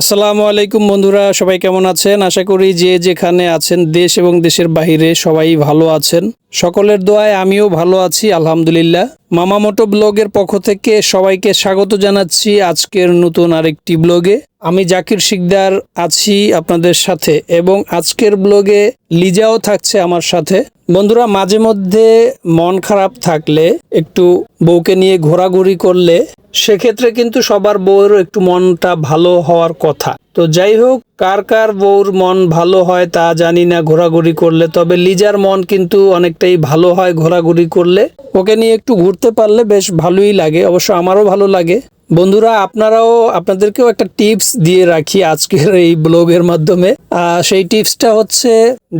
আসসালামু আলাইকুম বন্ধুরা, সবাই কেমন আছেন? আশা করি যে যেখানে আছেন, দেশ এবং দেশের বাইরে সবাই ভালো আছেন। সকলের দোয়ায় আমিও ভালো আছি, আলহামদুলিল্লাহ। মামা মোটো ব্লগের পক্ষ থেকে সবাইকে স্বাগত জানাচ্ছি আজকের নতুন আরেকটি ব্লগে। আমি জাকির শিকদার আছি আপনাদের সাথে এবং আজকের ব্লগে লিজাও থাকছে আমার সাথে। বন্ধুরা, মাঝে মধ্যে মন খারাপ থাকলে, একটু বউকে নিয়ে ঘোরাঘুরি করলে সেক্ষেত্রে কিন্তু সবার বউয়েরও একটু মনটা ভালো হওয়ার কথা। তো যাই হোক, কার কার বউর মন ভালো হয় তা জানি না, ঘোরাঘুরি করলে। তবে লিজার মন কিন্তু অনেকটাই ভালো হয় ঘোরাঘুরি করলে। ওকে নিয়ে একটু ঘুরতে পারলে বেশ ভালোই লাগে, অবশ্য আমারও ভালো লাগে। বন্ধুরা, আপনারাও আপনাদেরকেও একটা টিপস দিয়ে রাখি আজকের এই ব্লগের মাধ্যমে। সেই টিপসটা হচ্ছে,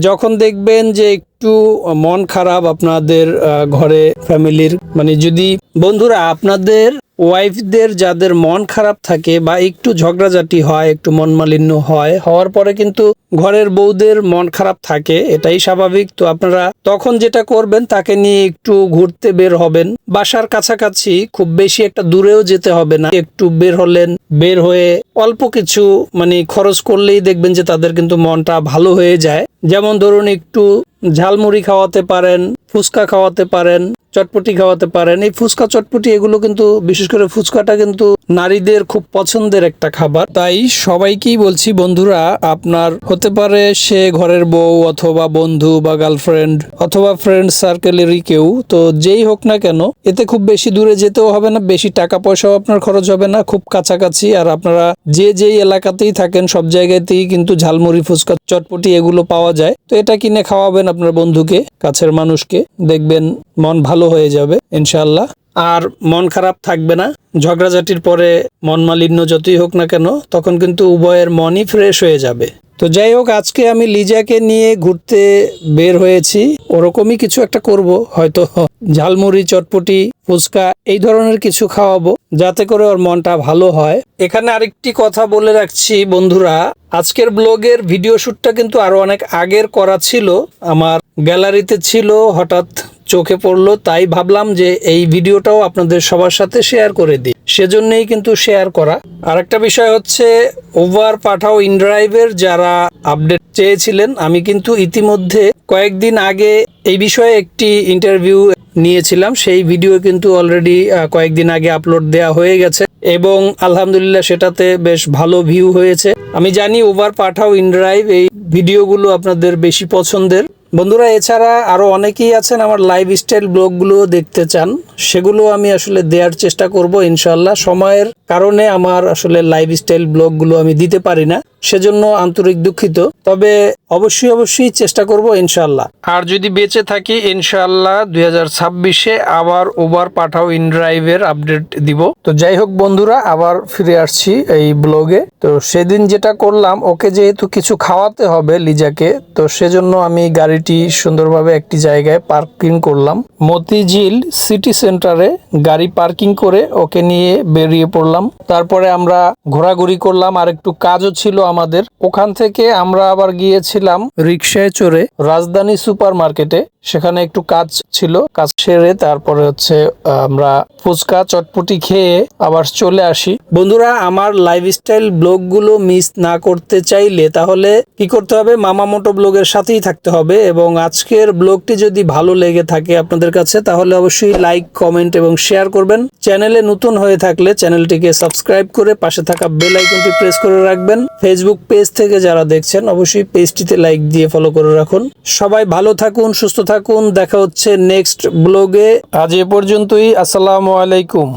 যখন দেখবেন যে একটু মন খারাপ আপনাদের ঘরে, ফ্যামিলির মানে যদি বন্ধুরা আপনাদের ওয়াইফদের যাদের মন খারাপ থাকে বা একটু ঝগড়াঝাটি হয়, একটু মন মালিন্য হয়, হওয়ার পরে কিন্তু ঘরের বউদের মন খারাপ থাকে, এটাই স্বাভাবিক। তো আপনারা তখন যেটা করবেন, তাকে নিয়ে একটু ঘুরতে বের হবেন। বাসার কাছাকাছি খুব বেশি একটা দূরেও যেতে হবে না। একটু বের হলেন, বের হয়ে অল্প কিছু মানে খরচ করলেই দেখবেন যে তাদের কিন্তু মনটা ভালো হয়ে যায়। যেমন ধরুন একটু ঝালমুড়ি খাওয়াতে পারেন ফুচকা খাওয়াতে পারেন, চটপটি খাওয়াতে পারেন। এই ফুচকা, চটপটি এগুলো কিন্তু, বিশেষ করে ফুচকাটা কিন্তু নারীদের খুব পছন্দের একটা খাবার। তাই সবাইকেই বলছি, বন্ধুরা, আপনার হতে পারে সে ঘরের বউ অথবা বন্ধু বা গার্লফ্রেন্ড অথবা ফ্রেন্ড সার্কেলেরই কেউ, তো যেই হোক না কেন, এতে খুব বেশি দূরে যেতেও হবে না, বেশি টাকা পয়সাও আপনার খরচ হবে না, খুব কাছাকাছি। আর আপনারা যে যেই এলাকাতেই থাকেন, সব জায়গাতেই কিন্তু ঝালমুড়ি ফুচকা, চটপটি এগুলো পাওয়া যায়। তো এটা কিনে খাওয়াবেন আপনার বন্ধুকে, কাছের মানুষকে। দেখবেন মন ভালো হয়ে যাবে ইনশাল্লাহ আর মন খারাপ থাকবে না। ঝগড়াঝাটির পরে মন মালিন্য যতই হোক না কেন, তখন কিন্তু উভয়ের মনই ফ্রেশ হয়ে যাবে। তো যাই হোক, আজকে আমি লিজাকে নিয়ে ঘুরতে বের হয়েছি। ওরকমই কিছু একটা করব, হয়তো ঝালমুড়ি, চটপটি, ফুচকা এই ধরনের কিছু খাওয়াবো, যাতে করে ওর মনটা ভালো হয়। এখানে আরেকটি কথা বলে রাখছি, বন্ধুরা। আজকের ব্লগের ভিডিও শ্যুটটা কিন্তু আরও অনেক আগের করা ছিল। আমার গ্যালারিতে ছিল, হঠাৎ চোখে পড়ল, তাই ভাবলাম যে এই ভিডিওটাও আপনাদের সবার সাথে শেয়ার করে দিই। সেজন্যই কিন্তু শেয়ার করা। আরেকটা বিষয় হচ্ছে ওভার পাঠাও ইনড্রাইভের যারা আপডেট চেয়েছিলেন, আমি কিন্তু ইতিমধ্যে কয়েকদিন আগে এই বিষয়ে একটি ইন্টারভিউ নিয়েছিলাম। সেই ভিডিও কিন্তু অলরেডি কয়েকদিন আগে আপলোড দেওয়া হয়ে গেছে এবং আলহামদুলিল্লাহ সেটাতে বেশ ভালো ভিউ হয়েছে। আমি জানি ওভার পাঠাও ইনড্রাইভ এই ভিডিওগুলো আপনাদের বেশি পছন্দের। বন্ধুরা, এছাড়া আরও অনেকেই আছেন আমার লাইফস্টাইল ব্লগগুলো দেখতে চান। সেগুলো আমি আসলে দেওয়ার চেষ্টা করব ইনশাল্লাহ সময়ের কারণে আমার আসলে লাইফস্টাইল ব্লগগুলো আমি দিতে পারি না, সেজন্য আন্তরিক দুঃখিত। তবে অবশ্যই অবশ্যই চেষ্টা করব ইনশাল্লাহ আর যদি বেঁচে থাকি ইনশাল্লাহ দুই হাজার ছাব্বিশে আবার ওভার পাঠাও ইন ড্রাইভের আপডেট দিব। তো যাই হোক বন্ধুরা, আবার ফিরে আসছি এই ব্লগে তো সেদিন যেটা করলাম, ওকে যেহেতু কিছু খাওয়াতে হবে লিজাকে, তো সেজন্য আমি গাড়িটি সুন্দরভাবে একটি জায়গায় পার্কিং করলাম। মতিঝিল সিটি সেন্টারে গাড়ি পার্কিং করে ওকে নিয়ে বেরিয়ে পড়লাম। তারপরে আমরা ঘোরাঘুরি করলাম আর একটু কাজও ছিল আমাদের। ওখান থেকে আমরা আবার গিয়েছিলাম রিক্সায় চড়ে রাজধানী সুপার মার্কেটে সেখানে একটু কাজ ছিল, কাজ সেরে তারপরে হচ্ছে আমরা ফুচকা চটপটি খেয়ে আবার চলে আসি। বন্ধুরা, আমার লাইফস্টাইল ব্লগগুলো মিস না করতে চাইলে তাহলে কি করতে হবে? মামা মোটো ব্লগের সাথেই থাকতে হবে এবং আজকের ব্লগটি যদি ভালো লেগে থাকে, আপনাদের কাছে, তাহলে অবশ্যই লাইক কমেন্ট এবং শেয়ার করবেন। চ্যানেলে নতুন হয়ে থাকলে চ্যানেলটিকে সাবস্ক্রাইব করে পাশে থাকা বেল আইকনটি প্রেস করে রাখবেন। ফেসবুক পেজ থেকে যারা দেখছেন, অবশ্যই পেজটিতে লাইক দিয়ে ফলো করে রাখুন। সবাই ভালো থাকুন, সুস্থ থাকুন। দেখা হচ্ছে নেক্সট ব্লগে আজ এ পর্যন্তই। আসসালামু আলাইকুম।